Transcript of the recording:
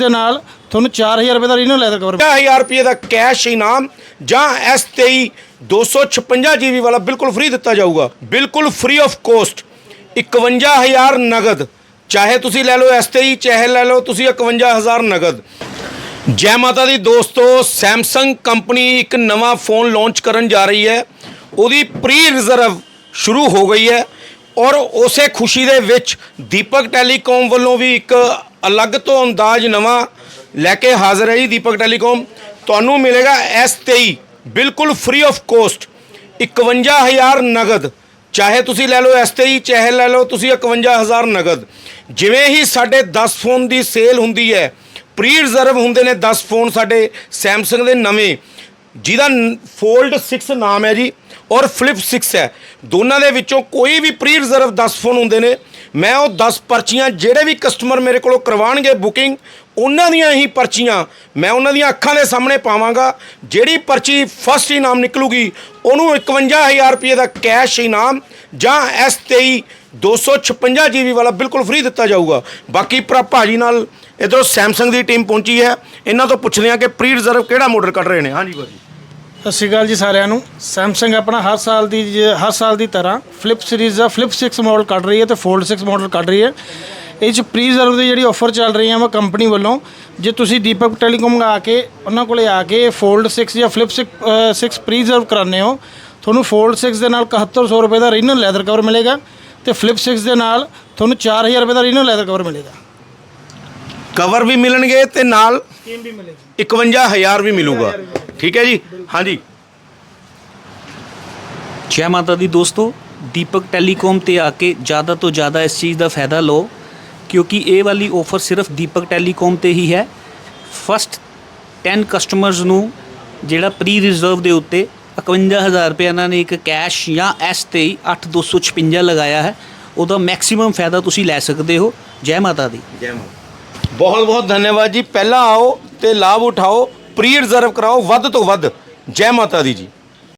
ਦੇ ਨਾਲ ਤੁਹਾਨੂੰ 4000 ਰੁਪਏ ਦਾ ਰੀਨੋ ਲੈਦਰ ਕਵਰ 50000 ਰੁਪਏ ਦਾ ਕੈਸ਼ ਇਨਾਮ ਜਾਂ S23 256 GB ਵਾਲਾ ਬਿਲਕੁਲ ਫ੍ਰੀ ਦਿੱਤਾ ਜਾਊਗਾ। ਬਿਲਕੁਲ ਫ੍ਰੀ ਆਫ ਕੋਸਟ 51000 ਨਗਦ। ਚਾਹੇ ਤੁਸੀਂ ਲੈ ਲਓ S23 ਚਾਹੇ ਲੈ ਲਓ ਤੁਸੀਂ 51000 ਨਗਦ। ਜੈ ਮਾਤਾ ਦੀ ਦੋਸਤੋ, Samsung ਕੰਪਨੀ ਇੱਕ ਨਵਾਂ ਫੋਨ ਲਾਂਚ ਕਰਨ ਜਾ ਰਹੀ ਹੈ। ਉਹਦੀ ਪ੍ਰੀ ਰਿਜ਼ਰਵ ਸ਼ੁਰੂ ਹੋ ਗਈ ਹੈ। ਔਰ ਉਸੇ ਖੁਸ਼ੀ ਦੇ ਵਿੱਚ ਦੀਪਕ ਟੈਲੀਕਾਮ ਵੱਲੋਂ ਵੀ ਇੱਕ ਅਲੱਗ ਤੋਂ ਅੰਦਾਜ਼ ਨਵਾਂ ਲੈ ਕੇ ਹਾਜ਼ਰ ਹੈ ਜੀ ਦੀਪਕ ਟੈਲੀਕਾਮ। ਤੁਹਾਨੂੰ ਮਿਲੇਗਾ S23 ਬਿਲਕੁਲ ਫ੍ਰੀ ਆਫ ਕੋਸਟ 51000 ਨਗਦ। ਚਾਹੇ ਤੁਸੀਂ ਲੈ ਲਓ S23 ਚਾਹੇ ਲੈ ਲਓ ਤੁਸੀਂ 51000 ਨਗਦ। ਜਿਵੇਂ ਹੀ ਸਾਡੇ 10 ਫੋਨ ਦੀ ਸੇਲ ਹੁੰਦੀ ਹੈ ਪ੍ਰੀ ਰਿਜ਼ਰਵ ਹੁੰਦੇ ਨੇ 10 ਫੋਨ ਸਾਡੇ ਸੈਮਸੰਗ ਦੇ ਨਵੇਂ। ਜਿਹਦਾ ਫੋਲਡ 6 ਨਾਮ ਹੈ ਜੀ। ਔਰ ਫਲਿਪ 6 ਹੈ। ਦੋਨਾਂ ਦੇ ਵਿੱਚੋਂ ਕੋਈ ਵੀ ਪ੍ਰੀ ਰਿਜ਼ਰਵ 10 ਫੋਨ ਹੁੰਦੇ ਨੇ। ਮੈਂ ਉਹ 10 ਪਰਚੀਆਂ ਜਿਹੜੇ ਵੀ ਕਸਟਮਰ ਮੇਰੇ ਕੋਲੋਂ ਕਰਵਾਉਣਗੇ ਬੁਕਿੰਗ, ਉਹਨਾਂ ਦੀਆਂ ਹੀ ਪਰਚੀਆਂ ਮੈਂ ਉਹਨਾਂ ਦੀਆਂ ਅੱਖਾਂ ਦੇ ਸਾਹਮਣੇ ਪਾਵਾਂਗਾ। ਜਿਹੜੀ ਪਰਚੀ ਫਸਟ ਇਨਾਮ ਨਿਕਲੂਗੀ, ਉਹਨੂੰ 51000 ਰੁਪਏ ਦਾ ਕੈਸ਼ ਇਨਾਮ ਜਾਂ S23 256 GB ਵਾਲਾ ਬਿਲਕੁਲ ਫ੍ਰੀ ਦਿੱਤਾ ਜਾਊਗਾ। ਬਾਕੀ ਭਰਾ ਭਾਜੀ ਨਾਲ ਇਧਰੋਂ ਸੈਮਸੰਗ ਦੀ ਟੀਮ ਪਹੁੰਚੀ ਹੈ। ਇਹਨਾਂ ਤੋਂ ਪੁੱਛਦੇ ਹਾਂ ਕਿ ਪ੍ਰੀ ਰਿਜ਼ਰਵ ਕਿਹੜਾ ਮਾਡਲ ਕੱਢ ਰਹੇ ਨੇ। ਹਾਂਜੀ ਭਾਜੀ। ਸਤਿ ਸ਼੍ਰੀ ਅਕਾਲ ਜੀ ਸਾਰਿਆਂ ਨੂੰ। Samsung ਆਪਣਾ ਹਰ ਸਾਲ ਦੀ ਹਰ ਸਾਲ ਦੀ ਤਰ੍ਹਾਂ ਫਲਿਪ ਸੀਰੀਜ਼ ਦਾ ਫਲਿਪ 6 ਮਾਡਲ ਕੱਢ ਰਹੀ ਹੈ ਤੇ ਫੋਲਡ 6 ਮਾਡਲ ਕੱਢ ਰਹੀ ਹੈ। ਇਹ ਚ ਪ੍ਰੀਜ਼ਰਵ ਦੀ ਜਿਹੜੀ ਆਫਰ ਚੱਲ ਰਹੀ ਹੈ ਵਾ ਕੰਪਨੀ ਵੱਲੋਂ ਜੇ ਤੁਸੀਂ ਦੀਪਕ ਟੈਲੀਕਾਮ ਆ ਕੇ ਉਹਨਾਂ ਕੋਲੇ ਆ ਕੇ ਫੋਲਡ 6 ਜਾਂ ਫਲਿਪ 6 6 ਪ੍ਰੀਜ਼ਰਵ ਕਰਾਉਂਦੇ ਹੋ ਤੁਹਾਨੂੰ ਫੋਲਡ 6 ਦੇ ਨਾਲ 7100 ਰੁਪਏ ਦਾ ਰੀਨਲ ਲੈਦਰ ਕਵਰ ਮਿਲੇਗਾ ਤੇ ਫਲਿਪ 6 ਦੇ ਨਾਲ ਤੁਹਾਨੂੰ 4000 ਰੁਪਏ ਦਾ ਰੀਨਲ ਲੈਦਰ ਕਵਰ ਮਿਲੇਗਾ। ਕਵਰ ਵੀ ਮਿਲਣਗੇ ਤੇ ਨਾਲ ਸਕੀਮ ਵੀ ਮਿਲੇਗੀ। 51000 ਵੀ ਮਿਲੂਗਾ। ਠੀਕ ਹੈ ਜੀ? ਹਾਂਜੀ। ਜੈ ਮਾਤਾ ਦੀ ਦੋਸਤੋ ਦੀਪਕ ਟੈਲੀਕਾਮ ਤੇ ਆ ਕੇ ਜ਼ਿਆਦਾ ਤੋਂ ਜ਼ਿਆਦਾ ਇਸ ਚੀਜ਼ ਦਾ ਫਾਇਦਾ ਲਓ ਕਿਉਂਕਿ ਇਹ ਵਾਲੀ ਆਫਰ ਸਿਰਫ ਦੀਪਕ ਟੈਲੀਕਾਮ ਤੇ ਹੀ ਹੈ। ਫਸਟ 10 ਕਸਟਮਰਸ ਨੂੰ ਜਿਹੜਾ ਪ੍ਰੀ ਰਿਜ਼ਰਵ ਦੇ ਉੱਤੇ 51000 ਰੁਪਏ ਇਹਨਾਂ ਨੇ ਇੱਕ ਕੈਸ਼ ਜਾਂ ਐਸ ਤੇ 8256 ਲਗਾਇਆ ਹੈ। ਉਹਦਾ ਮੈਕਸਿਮਮ ਫਾਇਦਾ ਤੁਸੀਂ ਲੈ ਸਕਦੇ ਹੋ। ਜੈ ਮਾਤਾ ਦੀ। ਜੈ ਮਾਤਾ ਬਹੁਤ ਬਹੁਤ ਧੰਨਵਾਦ ਜੀ। ਪਹਿਲਾਂ ਆਓ ਤੇ ਲਾਭ ਉਠਾਓ। ਪ੍ਰੀ ਰਿਜ਼ਰਵ ਕਰਾਓ ਵੱਧ ਤੋਂ ਵੱਧ। ਜੈ ਮਾਤਾ ਦੀ ਜੀ।